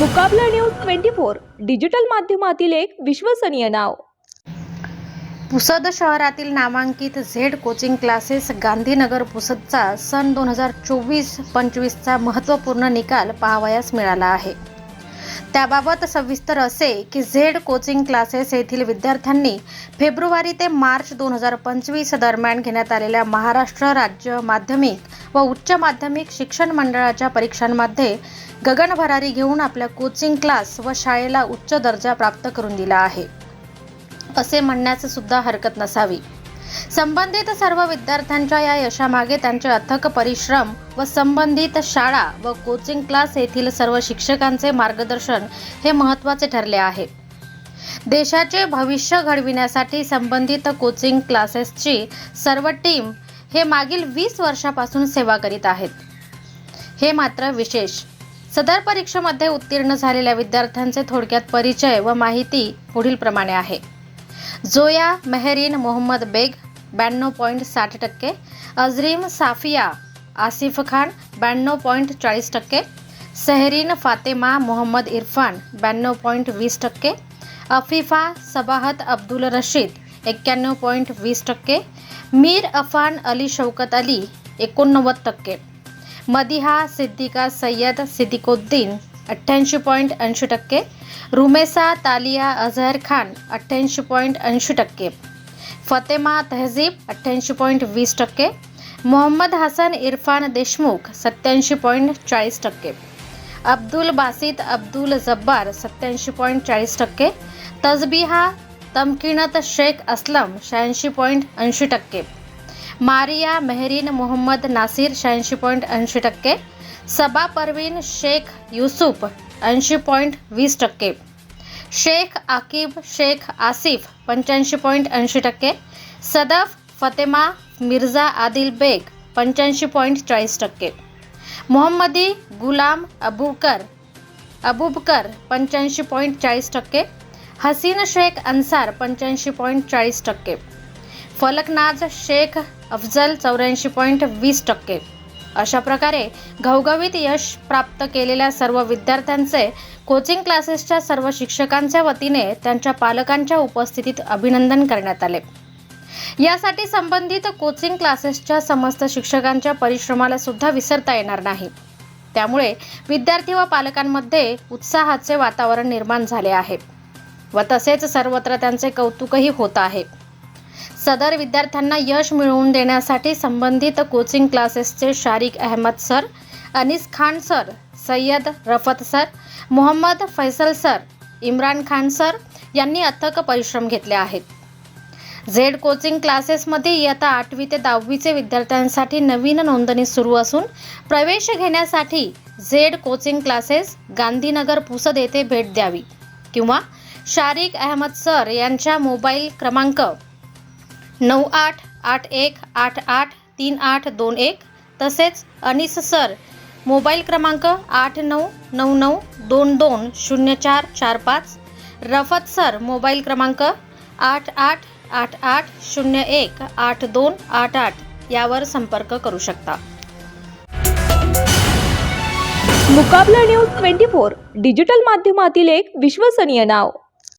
Muqabla news twenty four digital माध्यमातील एक विश्वसनीय नाव. पुसद शहरातील नामांकित झेड कोचिंग क्लासेस गांधीनगर पुसदचा सन दोन हजार चोवीस पंचवीसचा महत्त्वपूर्ण निकाल पाहावयास मिळाला आहे. त्याबाबत सविस्तर असे की झेड कोचिंग क्लासेस येथील विद्यार्थ्यांनी फेब्रुवारी ते मार्च दोन हजार पंचवीस दरम्यान घेण्यात आलेल्या महाराष्ट्र राज्य माध्यमिक व उच्च माध्यमिक शिक्षण मंडळाच्या परीक्षांमध्ये गगनभरारी घेऊन आपल्या कोचिंग क्लास व शाळेला उच्च दर्जा प्राप्त करून दिला आहे. असे म्हणण्यास सुद्धा हरकत नसावी. संबंधित सर्व विद्यार्थ्यांच्या या यशामागे त्यांचे अथक परिश्रम व संबंधित शाळा व कोचिंग क्लास येथील सर्व शिक्षकांचे मार्गदर्शन हे महत्त्वाचे ठरले आहे. देशाचे भविष्य घडविण्यासाठी संबंधित कोचिंग क्लासेसची सर्व टीम हे मागील वीस वर्षापासून सेवा करीत आहेत. हे मात्र विशेष. सदर परीक्षेमध्ये उत्तीर्ण झालेल्या विद्यार्थ्यांचे थोडक्यात परिचय व माहिती पुढील प्रमाणे आहे. जोया मेहरीन मोहम्मद बेग ब्याण्णव पॉईंट साठ टक्के। अजरीम साफिया, आसिफ खान ब्याण्णव पॉईंट चाळीस टक्के। सेहरीन फातेमा, मोहम्मद इरफान ब्याण्णव पॉईंट वीस टक्के। अफिफा सबाहत अब्दुल रशीद एक्क्याण्णव पॉईंट वीस टक्के। मीर अफान अली शौकत अली, एकोणनव्वद टक्के। मदिहा सिद्दीका सय्यद सिद्दीकोद्दीन, अठ्ठ्याऐंशी पॉईंट ऐंशी टक्के। रुमेसा तालिया अझहर खान, अठ्ठ्याऐंशी पॉईंट ऐंशी टक्के। फतेमा तहजीब अठ्ठ्याऐंशी पॉईंट वीस टक्के मोहम्मद हसन इरफान देशमुख सत्याऐंशी पॉईंट चाळीस टक्के अब्दुल बासित अब्दुल जब्बार सत्याऐंशी पॉईंट चाळीस टक्के तजबिहा तमकिनत शेख असलम शहाऐंशी पॉईंट ऐंशी टक्के मारिया मेहरीन मोहम्मद नासिर शहाऐंशी पॉईंट ऐंशी टक्के सबा परवीन शेख युसुफ ऐंशी पॉईंट वीस टक्के शेख आकिब शेख आसिफ पंच्याऐंशी पॉईंट ऐंशी टक्के. सदफ फतेमा मिर्झा आदिल बेग पंच्याऐंशी पॉईंट चाळीस टक्के. मोहम्मदी गुलाम अबूकर अबुबकर पंच्याऐंशी पॉईंट चाळीस टक्के. हसीन शेख अन्सार पंच्याऐंशी पॉईंट चाळीस टक्के. फलकनाज शेख अफजल चौऱ्याऐंशी पॉईंट वीस टक्के. अशा प्रकारे घवघवीत यश प्राप्त केलेल्या सर्व विद्यार्थ्यांचे कोचिंग क्लासेसच्या सर्व शिक्षकांच्या वतीने त्यांच्या पालकांच्या उपस्थितीत अभिनंदन करण्यात आले. यासाठी संबंधित कोचिंग क्लासेसच्या समस्त शिक्षकांच्या परिश्रमाला सुद्धा विसरता येणार नाही. त्यामुळे विद्यार्थी व पालकांमध्ये उत्साहाचे वातावरण निर्माण झाले आहे. व तसेच सर्वत्र त्यांचे कौतुकही होत आहे. सदर विद्यार्थ्यांना यश मिळवून देण्यासाठी संबंधित कोचिंग क्लासेसचे Shariq Ahmad sir Anis Khan sir Sayyad Rafat sir Mohammad Faisal sir Imran Khan sir यांनी अथक परिश्रम घेतले आहेत. झेड कोचिंग क्लासेसमध्ये इयत्ता आठवी ते दहावीचे विद्यार्थ्यांसाठी नवीन नोंदणी सुरू असून प्रवेश घेण्यासाठी Z coaching classes Gandhinagar Pusad येथे भेट द्यावी किंवा शारिक अहमद सर यांच्या मोबाईल क्रमांक नऊ आठ आठ एक आठ आठ तीन आठ दोन एक तसेच अनिस सर मोबाईल क्रमांक आठ नऊ नऊ नऊ दोन दोन शून्य चार चार पाच रफत सर मोबाईल क्रमांक आठ आठ आठ आठ शून्य एक आठ दोन आठ आठ यावर संपर्क करू शकता. Muqabla news twenty four digital माध्यमातील एक विश्वसनीय नाव.